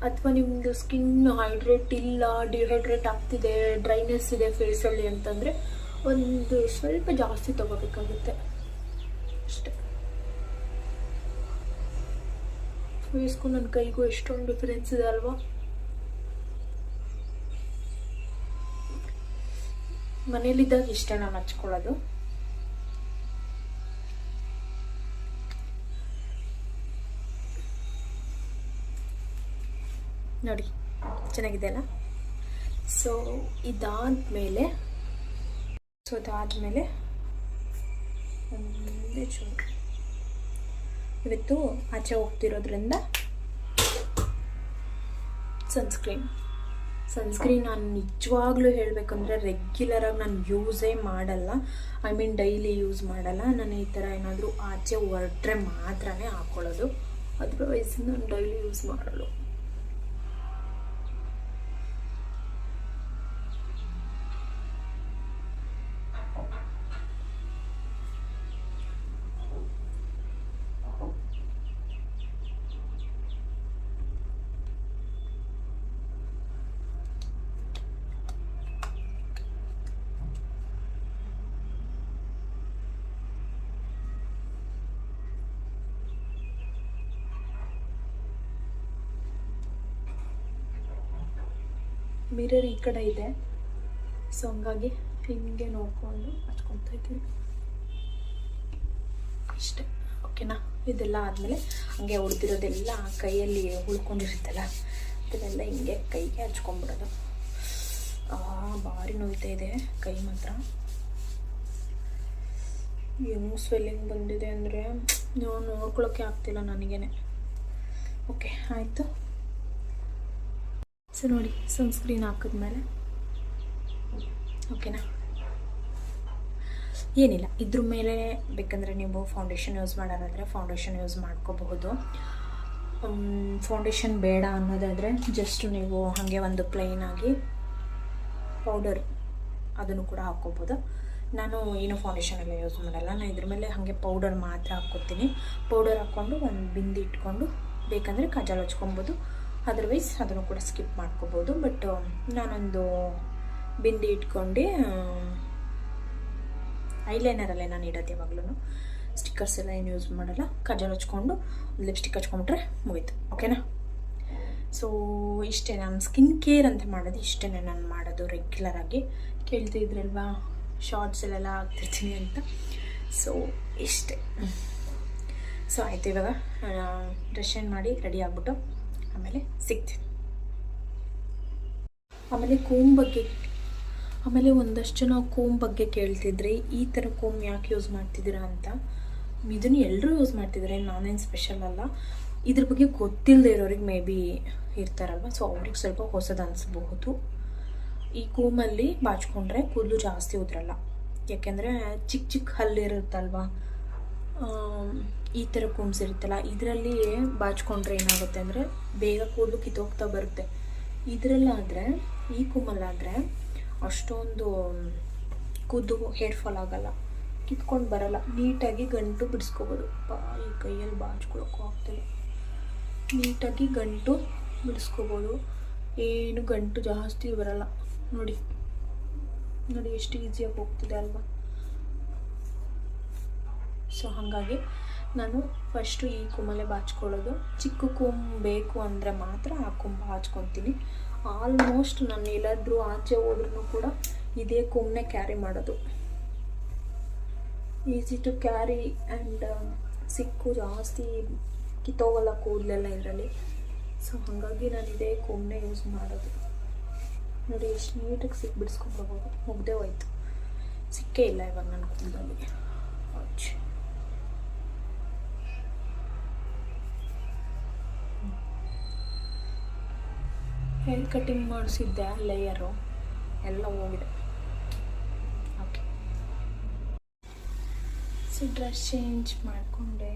ಅಥವಾ ನಿಮ್ಮದು ಸ್ಕಿನ್ ಹೈಡ್ರೇಟ್ ಇಲ್ಲ ಡಿಹೈಡ್ರೇಟ್ ಆಗ್ತಿದೆ ಡ್ರೈನೆಸ್ ಇದೆ ಫೇಸಲ್ಲಿ ಅಂತಂದರೆ, ಒಂದು ಸ್ವಲ್ಪ ಜಾಸ್ತಿ ತಗೋಬೇಕಾಗುತ್ತೆ. ಅಷ್ಟೇ. ಫೇಸ್ಗೂ ನನ್ನ ಕೈಗೂ ಎಷ್ಟೊಂದು ಡಿಫರೆನ್ಸ್ ಇದೆ ಅಲ್ವಾ? ಮನೇಲಿದ್ದಾಗ ಇಷ್ಟ ನಾನು ಹಚ್ಕೊಳ್ಳೋದು. ನೋಡಿ, ಚೆನ್ನಾಗಿದೆ ಅಲ್ಲ? ಸೊ ಇದಾದ್ಮೇಲೆ ಸೊ ಅದಾದಮೇಲೆ ಒಂದೇ ಚೂರು ಇವತ್ತು ಆಚೆ ಹೋಗ್ತಿರೋದ್ರಿಂದ ಸನ್ಸ್ಕ್ರೀನ್ ಸನ್ಸ್ಕ್ರೀನ್ ನಾನು ನಿಜವಾಗ್ಲೂ ಹೇಳಬೇಕಂದ್ರೆ ರೆಗ್ಯುಲರಾಗಿ ನಾನು ಯೂಸೇ ಮಾಡಲ್ಲ. ಐ ಮೀನ್ ಡೈಲಿ ಯೂಸ್ ಮಾಡಲ್ಲ. ನಾನು ಈ ಥರ ಏನಾದರೂ ಆಚೆ ಹೊರಟ್ರೆ ಮಾತ್ರನೇ ಹಾಕ್ಕೊಳ್ಳೋದು ಅದರ್ವೈಸ್ ನಾನು ಡೈಲಿ ಯೂಸ್ ಮಾಡಲ್ಲ. ಮಿರರ್ ಈ ಕಡೆ ಇದೆ. ಸೊ ಹಂಗಾಗಿ ಹಿಂಗೆ ನೋಡಿಕೊಂಡು ಹಚ್ಕೊತಾ ಇದ್ದೀನಿ. ಇಷ್ಟೆ. ಓಕೆನಾ ಇದೆಲ್ಲ ಆದಮೇಲೆ ಹಂಗೆ ಉಳಿದಿರೋದೆಲ್ಲ ಕೈಯಲ್ಲಿ ಉಳ್ಕೊಂಡಿರುತ್ತಲ್ಲ, ಅದನ್ನೆಲ್ಲ ಹಿಂಗೆ ಕೈಗೆ ಹಚ್ಕೊಂಡ್ಬಿಡೋದು. ಭಾರಿ ನೋಯ್ತಾ ಇದೆ ಕೈ ಮಾತ್ರ. ಹೆಂಗ್ ಸ್ವೆಲ್ಲಿಂಗ್ ಬಂದಿದೆ ಅಂದರೆ ನೋಡ್ಕೊಳ್ಳೋಕ್ಕೆ ಆಗ್ತಿಲ್ಲ ನನಗೇನೆ. ಓಕೆ ಆಯಿತು. ಸೊ ನೋಡಿ ಸನ್ಸ್ಕ್ರೀನ್ ಹಾಕಿದ್ಮೇಲೆ. ಓಕೆನಾ ಏನಿಲ್ಲ, ಇದ್ರ ಮೇಲೆ ಬೇಕಂದರೆ ನೀವು ಫೌಂಡೇಶನ್ ಯೂಸ್ ಮಾಡೋದಾದರೆ ಫೌಂಡೇಶನ್ ಯೂಸ್ ಮಾಡ್ಕೋಬಹುದು. ಫೌಂಡೇಶನ್ ಬೇಡ ಅನ್ನೋದಾದರೆ ಜಸ್ಟ್ ನೀವು ಹಾಗೆ ಒಂದು ಪ್ಲೈನಾಗಿ ಪೌಡರ್ ಅದನ್ನು ಕೂಡ ಹಾಕ್ಕೋಬೋದು ನಾನು ಏನು ಫೌಂಡೇಶನ್ ಎಲ್ಲ ಯೂಸ್ ಮಾಡಲ್ಲ ನಾನು ಇದ್ರ ಮೇಲೆ ಹಾಗೆ ಪೌಡರ್ ಮಾತ್ರ ಹಾಕ್ಕೋತೀನಿ. ಪೌಡರ್ ಹಾಕ್ಕೊಂಡು ಒಂದು ಬಿಂದಿ ಇಟ್ಕೊಂಡು ಬೇಕಂದರೆ ಕಜಾಲ್ ಹಚ್ಕೊಬೋದು ಅದರ್ವೈಸ್ ಅದನ್ನು ಕೂಡ ಸ್ಕಿಪ್ ಮಾಡ್ಕೋಬೋದು ಬಟ್ ನಾನೊಂದು ಬಿಂದಿ ಇಟ್ಕೊಂಡು ಐಲೈನರಲ್ಲೇ ನಾನು ಇಡೋದು ಯಾವಾಗಲೂ ಸ್ಟಿಕ್ಕರ್ಸ್ ಎಲ್ಲ ಏನು ಯೂಸ್ ಮಾಡಲ್ಲ. ಕಜಲ್ ಹಚ್ಕೊಂಡು ಲಿಪ್ಸ್ಟಿಕ್ ಹಚ್ಕೊಂಡ್ಬಿಟ್ರೆ ಮುಗೀತು. ಓಕೆನಾ ಸೊ ಇಷ್ಟೇ ನಾನು ಸ್ಕಿನ್ ಕೇರ್ ಅಂತ ಮಾಡೋದು ಇಷ್ಟೇ ನಾನು ಮಾಡೋದು ರೆಗ್ಯುಲರಾಗಿ ಕೇಳ್ತಿದ್ರಲ್ವಾ ಶಾರ್ಟ್ಸಲ್ಲೆಲ್ಲ ಹಾಕ್ತಿರ್ತೀನಿ ಅಂತ. ಸೊ ಇಷ್ಟೇ. ಸೊ ಆಯಿತು ಇವಾಗ ಡ್ರೆಸ್ ಮಾಡಿ ರೆಡಿ ಆಗಿಬಿಟ್ಟು. ಆಮೇಲೆ ಸಿಗ್ತೀನಿ. ಆಮೇಲೆ ಕೋಮ್ ಬಗ್ಗೆ, ಆಮೇಲೆ ಒಂದಷ್ಟು ಜನ ಕೋಮ್ ಬಗ್ಗೆ ಕೇಳ್ತಿದ್ರಿ ಈ ಥರ ಕೋಮ್ ಯಾಕೆ ಯೂಸ್ ಮಾಡ್ತಿದ್ದೀರಾ ಅಂತ. ಇದನ್ನು ಎಲ್ಲರೂ ಯೂಸ್ ಮಾಡ್ತಿದ್ದಾರೆ, ನಾನೇನು ಸ್ಪೆಷಲ್ ಅಲ್ಲ. ಇದ್ರ ಬಗ್ಗೆ ಗೊತ್ತಿಲ್ಲದೆ ಇರೋರಿಗೆ ಮೇ ಬಿ ಇರ್ತಾರಲ್ವ, ಸೊ ಅವ್ರಿಗೆ ಸ್ವಲ್ಪ ಹೊಸದು ಅನಿಸ್ಬಹುದು. ಈ ಕೋಮಲ್ಲಿ ಬಾಚ್ಕೊಂಡ್ರೆ ಕೂದಲು ಜಾಸ್ತಿ ಉದ್ರಲ್ಲ. ಯಾಕೆಂದರೆ ಚಿಕ್ಕ ಚಿಕ್ಕ ಹಲ್ಲಿರುತ್ತಲ್ವ? ಈ ಥರ ಕೂಮ್ಸ್ ಇರುತ್ತಲ್ಲ ಇದರಲ್ಲಿ ಬಾಚ್ಕೊಂಡ್ರೆ ಏನಾಗುತ್ತೆ ಅಂದರೆ ಬೇಗ ಕೂದಲು ಕಿತ್ತೋಗ್ತಾ ಬರುತ್ತೆ. ಇದರಲ್ಲಾದರೆ, ಈ ಕೂಮಲ್ಲಾದರೆ ಅಷ್ಟೊಂದು ಕುದ್ದು ಹೇರ್ ಫಾಲ್ ಆಗಲ್ಲ, ಕಿತ್ಕೊಂಡು ಬರಲ್ಲ, ನೀಟಾಗಿ ಗಂಟು ಬಿಡಿಸ್ಕೋಬೋದು. ಬಾ, ಈ ಕೈಯಲ್ಲಿ ಬಾಚ್ಕೊಳಕ್ಕೂ ಆಗ್ತಿಲ್ಲ. ನೀಟಾಗಿ ಗಂಟು ಬಿಡಿಸ್ಕೋಬೋದು. ಏನು ಗಂಟು ಜಾಸ್ತಿ ಬರಲ್ಲ. ನೋಡಿ ನೋಡಿ ಎಷ್ಟು ಈಸಿಯಾಗಿ ಹೋಗ್ತಿದೆ ಅಲ್ವಾ. ಸೊ ಹಾಗಾಗಿ ನಾನು ಫಸ್ಟು ಈ ಕುಂಬಲ್ಲೇ ಬಾಚ್ಕೊಳ್ಳೋದು. ಚಿಕ್ಕ ಕುಂಬ್ ಬೇಕು ಅಂದರೆ ಮಾತ್ರ ಆ ಕುಂಬ ಹಾಚ್ಕೊತೀನಿ. ಆಲ್ಮೋಸ್ಟ್ ನಾನು ಎಲ್ಲಾದರೂ ಆಚೆ ಹೋದ್ರೂ ಕೂಡ ಇದೇ ಕುಂಬನೆ ಕ್ಯಾರಿ ಮಾಡೋದು. ಈಸಿ ಟು ಕ್ಯಾರಿ ಆ್ಯಂಡ್ ಸಿಕ್ಕು ಜಾಸ್ತಿ ಕಿತ್ತೋಗಲ್ಲ ಕೂದಲೆಲ್ಲ ಇದರಲ್ಲಿ. ಸೊ ಹಾಗಾಗಿ ನಾನು ಇದೇ ಕುಂಬನೆ ಯೂಸ್ ಮಾಡೋದು. ನೋಡಿ, ಎಷ್ಟು ನೀಟಾಗಿ ಸಿಕ್ಕಿ ಬಿಡಿಸ್ಕೊಂಡ್ಬರ್ಬೋದು ಮುಗ್ದೇ ಹೋಯ್ತು. ಸಿಕ್ಕೇ ಇಲ್ಲ ಇವಾಗ ನನ್ನ ಕೂದಲಲ್ಲಿ ಹೇರ್ ಕಟಿಂಗ್ ಮಾಡಿಸಿದ್ದೆ ಲೇಯರು ಎಲ್ಲ ಹೋಗಿದೆ. ಓಕೆ ಸೊ ಡ್ರೆಸ್ ಚೇಂಜ್ ಮಾಡಿಕೊಂಡೆ.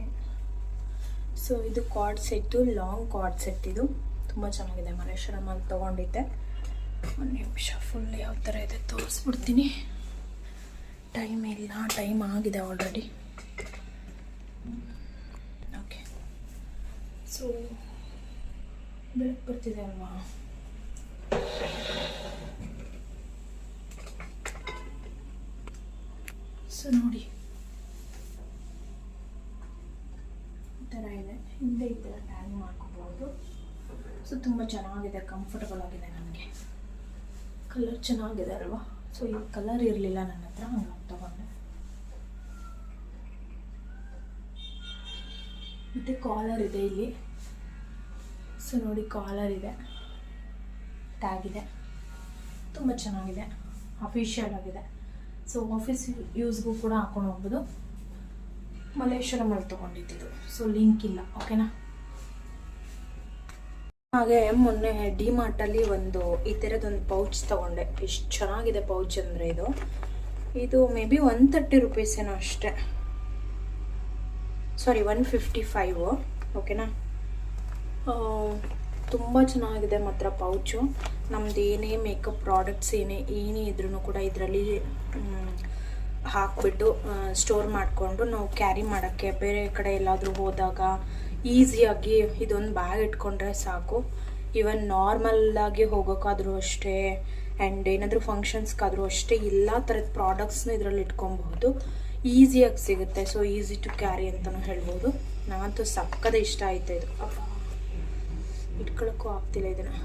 ಸೊ ಇದು cord set long cord set ಇದು. ತುಂಬ ಚೆನ್ನಾಗಿದೆ. ಮಲ್ಲೇಶ್ವರಮಲ್ಲಿ ತೊಗೊಂಡಿದ್ದೆ. ಒಂದು ನಿಮಿಷ ಫುಲ್ ಯಾವ ಥರ ಇದೆ ತೋರಿಸ್ಬಿಡ್ತೀನಿ. ಟೈಮ್ ಇಲ್ಲ ಟೈಮ್ ಆಗಿದೆ ಆಲ್ರೆಡಿ ಓಕೆ ಸೊ ಬೆಳಕು ಬರ್ತಿದೆ ಅಲ್ವಾ? ಸೊ ನೋಡಿ. ಈ ಥರ ಇದೆ. ಹಿಂದೆ ಈ ಥರ ಟ್ಯಾನ್ ಮಾಡ್ಕೋಬೋದು. ಸೊ ತುಂಬ ಚೆನ್ನಾಗಿದೆ. ಕಂಫರ್ಟಬಲ್ ಆಗಿದೆ ನನಗೆ. ಕಲರ್ ಚೆನ್ನಾಗಿದೆ ಅಲ್ವಾ? ಸೊ ಈ ಕಲರ್ ಇರಲಿಲ್ಲ ನನ್ನ ಹತ್ರ ಹಂಗಾಗಿ ತಗೊಂಡೆ. ಮತ್ತು ಕಾಲರ್ ಇದೆ ಇಲ್ಲಿ. ಸೊ ನೋಡಿ ಕಾಲರ್ ಇದೆ. ಆಗಿದೆ ತುಂಬ ಚೆನ್ನಾಗಿದೆ. ಅಫಿಷಿಯಲ್ ಆಗಿದೆ. ಸೊ ಆಫೀಸ್ ಯೂಸ್ಗೂ ಕೂಡ ಹಾಕೊಂಡು ಹೋಗ್ಬೋದು. ಮಲ್ಲೇಶ್ವರಮಲ್ಲಿ ತೊಗೊಂಡಿದ್ದು. ಸೊ ಲಿಂಕ್ ಇಲ್ಲ. ಓಕೆನಾ ಹಾಗೆ ಮೊನ್ನೆ ಡಿ ಮಾರ್ಟಲ್ಲಿ ಒಂದು ಈ ಥರದೊಂದು ಪೌಚ್ ತಗೊಂಡೆ. ಎಷ್ಟು ಚೆನ್ನಾಗಿದೆ ಪೌಚ್ ಅಂದರೆ ಇದು. ಇದು may be one thirty rupees ಏನೋ ಅಷ್ಟೇ. ಸಾರಿ ಒನ್ ಫಿಫ್ಟಿ ಫೈವು ಓಕೆನಾ ತುಂಬ ಚೆನ್ನಾಗಿದೆ ಮಾತ್ರ ಪೌಚು. ನಮ್ದು ಏನೇ ಮೇಕಪ್ ಪ್ರಾಡಕ್ಟ್ಸ್ ಏನೇ ಏನೇ ಇದ್ರೂ ಕೂಡ ಇದರಲ್ಲಿ ಹಾಕ್ಬಿಟ್ಟು ಸ್ಟೋರ್ ಮಾಡಿಕೊಂಡು ನಾವು ಕ್ಯಾರಿ ಮಾಡೋಕ್ಕೆ, ಬೇರೆ ಕಡೆ ಎಲ್ಲಾದರೂ ಹೋದಾಗ ಈಸಿಯಾಗಿ ಇದೊಂದು ಬ್ಯಾಗ್ ಇಟ್ಕೊಂಡ್ರೆ ಸಾಕು. ಈವನ್ ನಾರ್ಮಲ್ಲಾಗಿ ಹೋಗೋಕ್ಕಾದರೂ ಅಷ್ಟೇ ಆ್ಯಂಡ್ ಏನಾದರೂ ಫಂಕ್ಷನ್ಸ್ಗಾದರೂ ಅಷ್ಟೇ ಎಲ್ಲ ಥರದ ಪ್ರಾಡಕ್ಟ್ಸ್ನ ಇದರಲ್ಲಿ ಇಟ್ಕೊಬಹುದು. ಈಸಿಯಾಗಿ ಸಿಗುತ್ತೆ. ಸೊ ಈಸಿ ಟು ಕ್ಯಾರಿ ಅಂತಲೂ ಹೇಳ್ಬೋದು. ನಾನಂತೂ ಸಕ್ಕದ ಇಷ್ಟ ಆಯಿತು ಇದು. ಇಟ್ಕೊಳ್ಳೋಕ್ಕೂ ಆಗ್ತಿಲ್ಲ ಇದನ್ನು.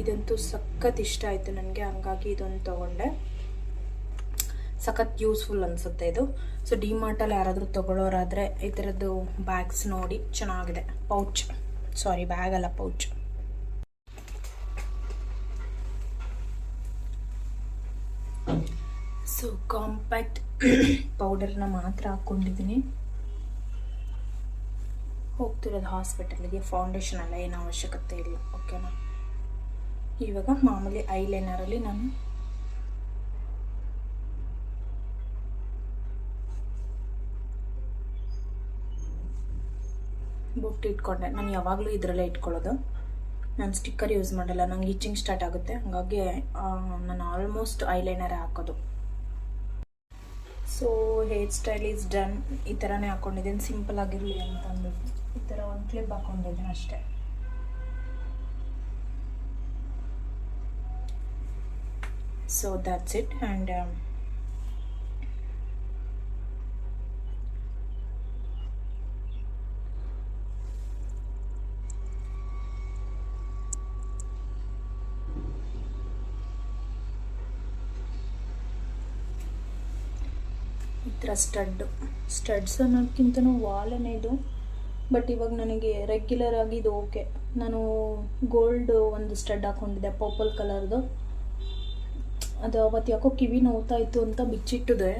ಇದಂತೂ ಸಖತ್ ಇಷ್ಟ ಆಯಿತು ನನಗೆ, ಹಂಗಾಗಿ ಇದೊಂದು ತೊಗೊಂಡೆ. ಸಖತ್ ಯೂಸ್ಫುಲ್ ಅನಿಸುತ್ತೆ ಇದು. ಸೊ ಡಿ ಮಾರ್ಟಲ್ಲಿ ಯಾರಾದರೂ ತೊಗೊಳ್ಳೋರಾದರೆ ಈ ಥರದ್ದು ಬ್ಯಾಗ್ಸ್ ನೋಡಿ, ಚೆನ್ನಾಗಿದೆ. ಪೌಚ್. ಸಾರಿ, ಬ್ಯಾಗ್ ಅಲ್ಲ, ಪೌಚ್. ಸೊ, ಕಾಂಪ್ಯಾಕ್ಟ್ ಪೌಡರ್ನ ಮಾತ್ರ ಹಾಕ್ಕೊಂಡಿದ್ದೀನಿ ಹೋಗ್ತಿರೋದು ಹಾಸ್ಪಿಟಲಿಗೆ ಫೌಂಡೇಶನ್ ಎಲ್ಲ ಏನು ಅವಶ್ಯಕತೆ ಇಲ್ಲ ಓಕೆನಾ ಇವಾಗ ಮಾಮೂಲಿ ಐಲೈನರಲ್ಲಿ ನಾನು ಬೊಟ್ಟು ಇಟ್ಕೊಂಡೆ. ನಾನು ಯಾವಾಗಲೂ ಇದರಲ್ಲೇ ಇಟ್ಕೊಳ್ಳೋದು. ನಾನು ಸ್ಟಿಕ್ಕರ್ ಯೂಸ್ ಮಾಡಲ್ಲ. ನಂಗೆ ಇಚ್ಚಿಂಗ್ ಸ್ಟಾರ್ಟ್ ಆಗುತ್ತೆ. ಹಾಗಾಗಿ ನಾನು ಆಲ್ಮೋಸ್ಟ್ ಐಲೈನರ್ ಹಾಕೋದು. So hair style is done ಈ ಥರನೇ ಹಾಕ್ಕೊಂಡಿದ್ದೀನಿ ಸಿಂಪಲ್ ಆಗಿರಲಿ ಅಂತ ಅಂದ್ಬಿಟ್ಟು. ಈ ಥರ ಒಂದು ಕ್ಲಿಪ್ ಹಾಕ್ಕೊಂಡಿದ್ದೀನಿ ಅಷ್ಟೇ. ಸೊ ದಟ್ಸ್ ಇಟ್ ಆ್ಯಂಡ್ ಈ ಥರ ಸ್ಟಡ್ಡು ಸ್ಟಡ್ಸ್ ಅನ್ನೋದಕ್ಕಿಂತನೂ ವಾಲನೇ ಇದು ಬಟ್ ಇವಾಗ ನನಗೆ ರೆಗ್ಯುಲರ್ ಆಗಿ ಇದು ಓಕೆ ನಾನು ಗೋಲ್ಡ್ ಒಂದು ಸ್ಟಡ್ ಹಾಕ್ಕೊಂಡಿದ್ದೆ ಪರ್ಪಲ್ ಕಲರ್ದು ಅದು ಅವತ್ತು ಯಾಕೋ ಕಿವಿ ನೋವ್ತಾ ಇತ್ತು ಅಂತ ಬಿಚ್ಚಿಟ್ಟಿದೆ.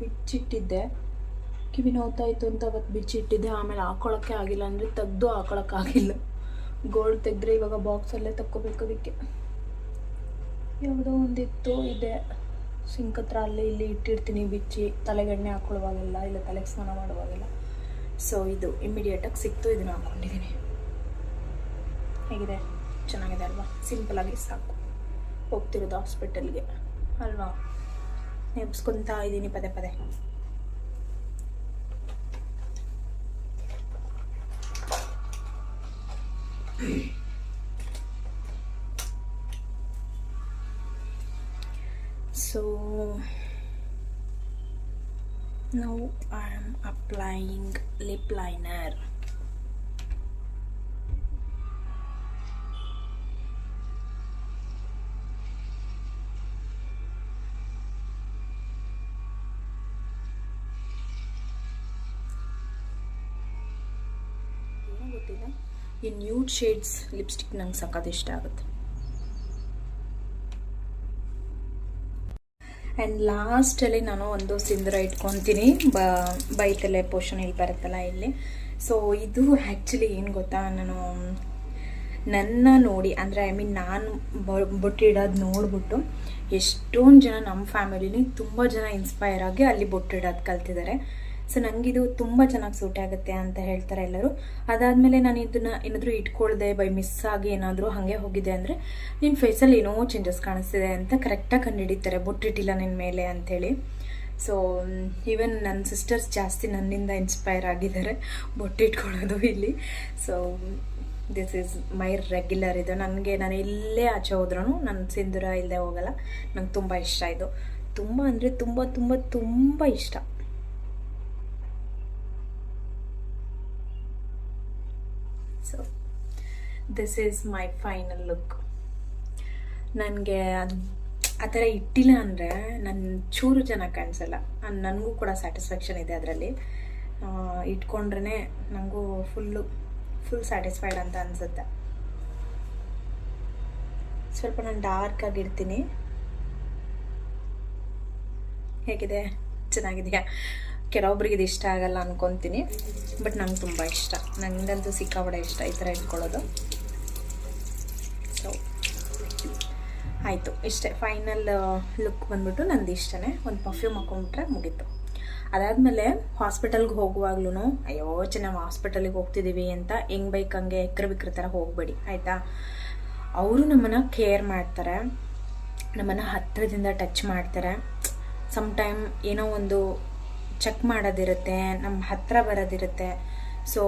ಬಿಚ್ಚಿಟ್ಟಿದ್ದೆ. ಕಿವಿ ನೋವ್ತಾ ಇತ್ತು ಅಂತ ಅವತ್ತು ಬಿಚ್ಚಿಟ್ಟಿದ್ದೆ. ಆಮೇಲೆ ಹಾಕೊಳಕ್ಕೆ ಆಗಿಲ್ಲ ಅಂದರೆ ತೆಗ್ದು ಹಾಕೊಳ್ಳೋಕ್ಕಾಗಿಲ್ಲ ಗೋಲ್ಡ್ ತೆಗೆದ್ರೆ ಇವಾಗ ಬಾಕ್ಸಲ್ಲೇ ತಕ್ಕೋಬೇಕು ಅದಕ್ಕೆ. ಯಾವುದೋ ಒಂದಿತ್ತು ಇದೆ. ಸಿಂಕ್ ಹತ್ರ ಅಲ್ಲಿ ಇಲ್ಲಿ ಇಟ್ಟಿರ್ತೀನಿ ಬಿಚ್ಚಿ. ತಲೆಗೆಣ್ಣೆ ಹಾಕೊಳ್ಳುವಾಗೆಲ್ಲ, ಇಲ್ಲ ತಲೆಗೆ ಸ್ನಾನ ಮಾಡುವಾಗೆಲ್ಲ. ಸೊ ಇದು ಇಮ್ಮಿಡಿಯೇಟಾಗಿ ಸಿಕ್ತು. ಇದನ್ನು ಹಾಕ್ಕೊಂಡಿದ್ದೀನಿ ಹೇಗಿದೆ? ಚೆನ್ನಾಗಿದೆ ಅಲ್ವಾ? ಸಿಂಪಲಾಗಿ ಸಾಕು. ಹೋಗ್ತಿರೋದು ಹಾಸ್ಪಿಟಲ್ಗೆ ಅಲ್ವಾ? ನೆಪ್ಸ್ಕೊತಾ ಇದ್ದೀನಿ ಪದೇ ಪದೇ. Now I am applying lip liner. ಗೊತ್ತಿಲ್ಲ. ಈ ನ್ಯೂಡ್ ಶೇಡ್ಸ್ ಲಿಪ್ಸ್ಟಿಕ್ ನಂಗೆ ಸಖತ್ ಇಷ್ಟ ಆಗುತ್ತೆ. ಆ್ಯಂಡ್ ಲಾಸ್ಟಲ್ಲಿ ನಾನು ಒಂದು ಸಿಂಧೂರ ಇಟ್ಕೊತೀನಿ. ಬ, ಬೈತಲೆ ಪೋರ್ಷನ್ ಇಲ್ಲಿ ಬರುತ್ತಲ್ಲ ಇಲ್ಲಿ. ಸೊ ಇದು ಆ್ಯಕ್ಚುಲಿ ಏನು ಗೊತ್ತಾ? ನಾನು ನನ್ನ ನೋಡಿ, ಅಂದರೆ ಐ ಮೀನ್ ನಾನು ಬೊಟ್ಟಿಡೋದು ನೋಡ್ಬಿಟ್ಟು ಎಷ್ಟೊಂದು ಜನ ನಮ್ಮ ಫ್ಯಾಮಿಲಿಲಿ ತುಂಬ ಜನ ಇನ್ಸ್ಪೈರ್ ಆಗಿ ಅಲ್ಲಿ ಬೊಟ್ಟಿಡೋದು ಕಲ್ತಿದ್ದಾರೆ. ಸೊ ನನಗಿದು ತುಂಬ ಚೆನ್ನಾಗಿ ಸೂಟ್ ಆಗುತ್ತೆ ಅಂತ ಹೇಳ್ತಾರೆ ಎಲ್ಲರೂ. ಅದಾದಮೇಲೆ ನಾನು ಇದನ್ನು ಏನಾದರೂ ಇಟ್ಕೊಳ್ದೆ ಬೈ ಮಿಸ್ ಆಗಿ ಏನಾದರೂ ಹಾಗೆ ಹೋಗಿದೆ ಅಂದರೆ ನಿನ್ನ ಫೇಸಲ್ಲಿ ಏನೋ ಚೇಂಜಸ್ ಕಾಣಿಸ್ತಿದೆ ಅಂತ ಕರೆಕ್ಟಾಗಿ ಕಂಡುಹಿಡಿತಾರೆ ಬೊಟ್ಟಿಟ್ಟಿಲ್ಲ ನಿನ್ನ ಮೇಲೆ ಅಂಥೇಳಿ. ಸೊ ಈವನ್ ನನ್ನ ಸಿಸ್ಟರ್ಸ್ ಜಾಸ್ತಿ ನನ್ನಿಂದ ಇನ್ಸ್ಪೈರ್ ಆಗಿದ್ದಾರೆ ಬೊಟ್ಟಿಟ್ಕೊಳ್ಳೋದು ಇಲ್ಲಿ. So this is my regular ಇದು. ನನಗೆ ನಾನು ಎಲ್ಲೇ ಆಚೆ ಹೋದ್ರೂ ನನ್ನ ಸಿಂಧೂರ ಇಲ್ಲದೆ ಹೋಗಲ್ಲ. ನಂಗೆ ತುಂಬ ಇಷ್ಟ ಇದು. ತುಂಬ ಅಂದರೆ ತುಂಬ ತುಂಬ ತುಂಬ ಇಷ್ಟ so this is my final look ನನಗೆ ಅದು ಆ ಥರ ಇಟ್ಟಿಲ್ಲ ಅಂದರೆ ನನ್ನ ಚೂರು ಚೆನ್ನಾಗಿ ಕಾಣಿಸಲ್ಲ. ನನಗೂ ಕೂಡ ಸ್ಯಾಟಿಸ್ಫ್ಯಾಕ್ಷನ್ ಇದೆ ಅದರಲ್ಲಿ. ಇಟ್ಕೊಂಡ್ರೇ ನನಗೂ ಫುಲ್ಲು ಫುಲ್ ಸ್ಯಾಟಿಸ್ಫೈಡ್ ಅಂತ ಅನಿಸುತ್ತೆ. ಸ್ವಲ್ಪ ನಾನು ಡಾರ್ಕ್ ಆಗಿರ್ತೀನಿ ಹೇಗಿದೆ? ಚೆನ್ನಾಗಿದೆಯಾ? ಕೆಲವೊಬ್ರಿಗೆ ಇದು ಇಷ್ಟ ಆಗಲ್ಲ ಅನ್ಕೊತೀನಿ. ಬಟ್ ನಂಗೆ ತುಂಬ ಇಷ್ಟ. ನನಗಂತೂ ಸಿಕ್ಕಾಪಡೆ ಇಷ್ಟ ಈ ಥರ ಇಟ್ಕೊಳ್ಳೋದು. ಸೊ ಆಯಿತು. ಇಷ್ಟೇ. ಫೈನಲ್ ಲುಕ್ ಬಂದ್ಬಿಟ್ಟು ನಂದು ಇಷ್ಟನೇ. ಒಂದು ಪರ್ಫ್ಯೂಮ್ ಹಾಕೊಂಡ್ಬಿಟ್ರೆ ಮುಗೀತು. ಅದಾದಮೇಲೆ ಹಾಸ್ಪಿಟಲ್ಗೆ ಹೋಗುವಾಗ್ಲೂ ಅಯ್ಯೋ ನಾವು ಹಾಸ್ಪಿಟಲಿಗೆ ಹೋಗ್ತಿದ್ದೀವಿ ಅಂತ ಹೆಂಗೆ ಹಂಗೆ ಎಕ್ರೆ ಬಿಕ್ರ ಥರ ಹೋಗಬೇಡಿ. ಆಯಿತಾ? ಅವರು ನಮ್ಮನ್ನು ಕೇರ್ ಮಾಡ್ತಾರೆ. ನಮ್ಮನ್ನು ಹತ್ತಿರದಿಂದ ಟಚ್ ಮಾಡ್ತಾರೆ. ಸಮ್ ಟೈಮ್ ಏನೋ ಒಂದು ಚೆಕ್ ಮಾಡೋದಿರುತ್ತೆ ನಮ್ಮ ಹತ್ತಿರ ಬರೋದಿರುತ್ತೆ. ಸೊ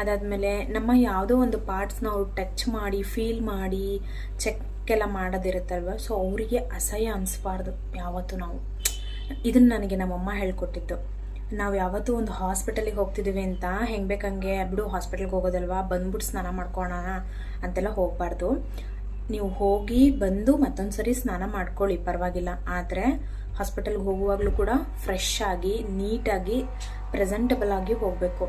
ಅದಾದಮೇಲೆ ನಮ್ಮ ಯಾವುದೋ ಒಂದು ಪಾರ್ಟ್ಸ್ನ ಅವ್ರು ಟಚ್ ಮಾಡಿ ಫೀಲ್ ಮಾಡಿ ಚೆಕ್ ಎಲ್ಲ ಮಾಡೋದಿರುತ್ತಲ್ವ? ಸೊ ಅವರಿಗೆ ಅಸಹ್ಯ ಅನಿಸ್ಬಾರ್ದು ಯಾವತ್ತೂ ನಾವು. ಇದನ್ನು ನನಗೆ ನಮ್ಮಮ್ಮ ಹೇಳ್ಕೊಟ್ಟಿತ್ತು ನಾವು ಯಾವತ್ತೂ ಒಂದು ಹಾಸ್ಪಿಟಲಿಗೆ ಹೋಗ್ತಿದ್ದೀವಿ ಅಂತ ಹೆಂಗೆ ಬೇಕಂಗೆ ಬಿಡು ಹಾಸ್ಪಿಟಲ್ಗೆ ಹೋಗೋದಲ್ವಾ? ಬಂದ್ಬಿಟ್ಟು ಸ್ನಾನ ಮಾಡ್ಕೊಳ್ಳೋಣ ಅಂತೆಲ್ಲ ಹೋಗಬಾರ್ದು. ನೀವು ಹೋಗಿ ಬಂದು ಮತ್ತೊಂದು ಸರಿ ಸ್ನಾನ ಮಾಡ್ಕೊಳ್ಳಿ, ಪರವಾಗಿಲ್ಲ. ಆದರೆ ಹಾಸ್ಪಿಟಲ್ಗೆ ಹೋಗುವಾಗಲೂ ಕೂಡ ಫ್ರೆಶ್ ಆಗಿ ನೀಟಾಗಿ ಪ್ರೆಸೆಂಟಬಲ್ ಆಗಿ ಹೋಗಬೇಕು.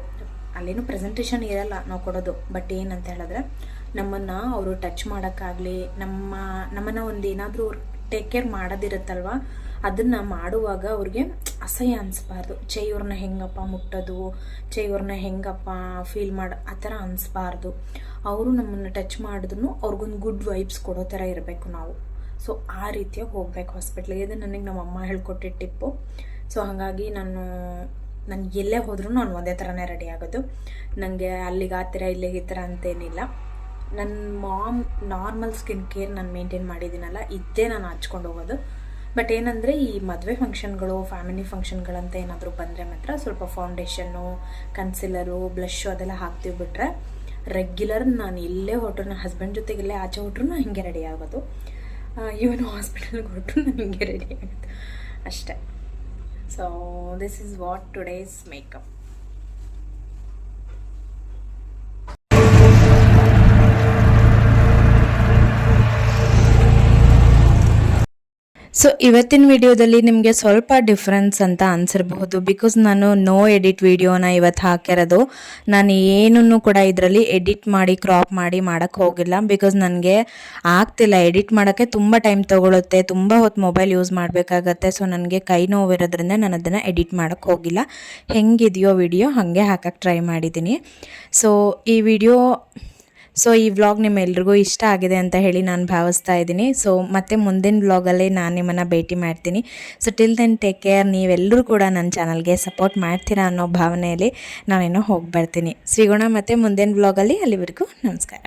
ಅಲ್ಲೇನು ಪ್ರೆಸೆಂಟೇಷನ್ ಇರಲ್ಲ ನಾವು ಕೊಡೋದು. ಬಟ್ ಏನಂತ ಹೇಳಿದ್ರೆ, ನಮ್ಮನ್ನು ಅವರು ಟಚ್ ಮಾಡೋಕ್ಕಾಗಲಿ, ನಮ್ಮ, ನಮ್ಮನ್ನು ಒಂದು ಏನಾದರೂ ಅವ್ರು ಟೇಕ್ ಕೇರ್ ಮಾಡೋದಿರುತ್ತಲ್ವ? ಅದನ್ನು ಮಾಡುವಾಗ ಅವ್ರಿಗೆ ಅಸಹ್ಯ ಅನಿಸ್ಬಾರ್ದು. ಚೈ ಇವ್ರನ್ನ ಹೆಂಗಪ್ಪ ಮುಟ್ಟೋದು? ಚೈ ಇವ್ರನ್ನ ಹೆಂಗಪ್ಪ ಫೀಲ್ ಮಾಡ, ಆ ಥರ ಅನಿಸ್ಬಾರ್ದು. ಅವರು ನಮ್ಮನ್ನು ಟಚ್ ಮಾಡಿದ್ರು ಅವ್ರಿಗೊಂದು ಗುಡ್ ವೈಬ್ಸ್ ಕೊಡೋ ಥರ ಇರಬೇಕು ನಾವು. ಸೊ ಆ ರೀತಿಯಾಗಿ ಹೋಗ್ಬೇಕು ಹಾಸ್ಪಿಟ್ಲಿಗೆ ಇದು ನನಗೆ ನಮ್ಮ ಅಮ್ಮ ಹೇಳ್ಕೊಟ್ಟಿದ್ದ ಟಿಪ್ಪು. ಸೊ ಹಾಗಾಗಿ ನಾನು ನಾನು ಎಲ್ಲೇ ಹೋದ್ರೂ ನಾನು ಒಂದೇ ಥರನೇ ರೆಡಿ ಆಗೋದು. ನನಗೆ ಅಲ್ಲಿಗೆ ಆ ಥರ, ಇಲ್ಲಿಗೆ ಈ ಥರ ಅಂತೇನಿಲ್ಲ. ನನ್ನ ಮಾಮ್ ನಾರ್ಮಲ್ ಸ್ಕಿನ್ ಕೇರ್ ನಾನು ಮೇಂಟೈನ್ ಮಾಡಿದ್ದೀನಲ್ಲ, ಇದ್ದೇ ನಾನು ಹಚ್ಕೊಂಡು ಹೋಗೋದು. ಬಟ್ ಏನಂದರೆ, ಈ ಮದುವೆ ಫಂಕ್ಷನ್ಗಳು ಫ್ಯಾಮಿಲಿ ಫಂಕ್ಷನ್ಗಳಂತ ಏನಾದರೂ ಬಂದರೆ ಮಾತ್ರ ಸ್ವಲ್ಪ ಫೌಂಡೇಶನ್ನು ಕನ್ಸಿಲರು ಬ್ಲಷು ಅದೆಲ್ಲ ಹಾಕ್ತೀವಿ ಬಿಟ್ರೆ ರೆಗ್ಯುಲರ್ ನಾನು ಇಲ್ಲೇ ಹೊಟ್ಟರು ನನ್ನ ಹಸ್ಬೆಂಡ್ ಜೊತೆಗೆಲ್ಲೇ ಆಚೆ ಹೊಟ್ರು ನಾನು ಹಿಂಗೆ ರೆಡಿ ಆಗೋದು. ಇವನು ಹಾಸ್ಪಿಟಲ್ಗೆ ಹೊರಟು ನನಗೆ ರೆಡಿ ಆಗುತ್ತೆ. ಅಷ್ಟೇ. So this is what today's makeup so ಇವತ್ತಿನ ವಿಡಿಯೋದಲ್ಲಿ ನಿಮಗೆ ಸ್ವಲ್ಪ ಡಿಫ್ರೆನ್ಸ್ ಅಂತ ಅನ್ಸಿರಬಹುದು. ಬಿಕಾಸ್ ನಾನು ನೋ ಎಡಿಟ್ ವಿಡಿಯೋನ ಇವತ್ತು ಹಾಕಿರೋದು ನಾನು ಏನನ್ನು ಕೂಡ ಇದರಲ್ಲಿ ಎಡಿಟ್ ಮಾಡಿ ಕ್ರಾಪ್ ಮಾಡಿ ಮಾಡೋಕ್ಕೆ ಹೋಗಿಲ್ಲ. ಬಿಕಾಸ್ ನನಗೆ ಆಗ್ತಿಲ್ಲ. ಎಡಿಟ್ ಮಾಡೋಕ್ಕೆ ತುಂಬ ಟೈಮ್ ತೊಗೊಳುತ್ತೆ. ತುಂಬ ಹೊತ್ತು ಮೊಬೈಲ್ ಯೂಸ್ ಮಾಡಬೇಕಾಗತ್ತೆ. ಸೊ ನನಗೆ ಕೈ ನೋವಿರೋದ್ರಿಂದ ನಾನು ಅದನ್ನು ಎಡಿಟ್ ಮಾಡೋಕ್ಕೆ ಹೋಗಿಲ್ಲ. ಹೆಂಗಿದೆಯೋ ವಿಡಿಯೋ ಹಾಗೆ ಹಾಕಕ್ಕೆ ಟ್ರೈ ಮಾಡಿದ್ದೀನಿ ಸೊ ಈ ವಿಡಿಯೋ ಸೊ ಈ ವ್ಲಾಗ್ ನಿಮ್ಮೆಲ್ರಿಗೂ ಇಷ್ಟ ಆಗಿದೆ ಅಂತ ಹೇಳಿ ನಾನು ಭಾವಿಸ್ತಾ ಇದ್ದೀನಿ. ಸೊ ಮತ್ತೆ ಮುಂದಿನ ವ್ಲಾಗಲ್ಲೇ ನಾನು ನಿಮ್ಮನ್ನು ಭೇಟಿ ಮಾಡ್ತೀನಿ. So till then take care ನೀವೆಲ್ಲರೂ ಕೂಡ ನನ್ನ ಚಾನಲ್ಗೆ ಸಪೋರ್ಟ್ ಮಾಡ್ತೀರಾ ಅನ್ನೋ ಭಾವನೆಯಲ್ಲಿ ನಾನೇನೋ ಹೋಗಿ ಬರ್ತೀನಿ ಸಿಗೋಣ ಮತ್ತು ಮುಂದಿನ ವ್ಲಾಗಲ್ಲಿ ಅಲ್ಲಿವರೆಗೂ ನಮಸ್ಕಾರ.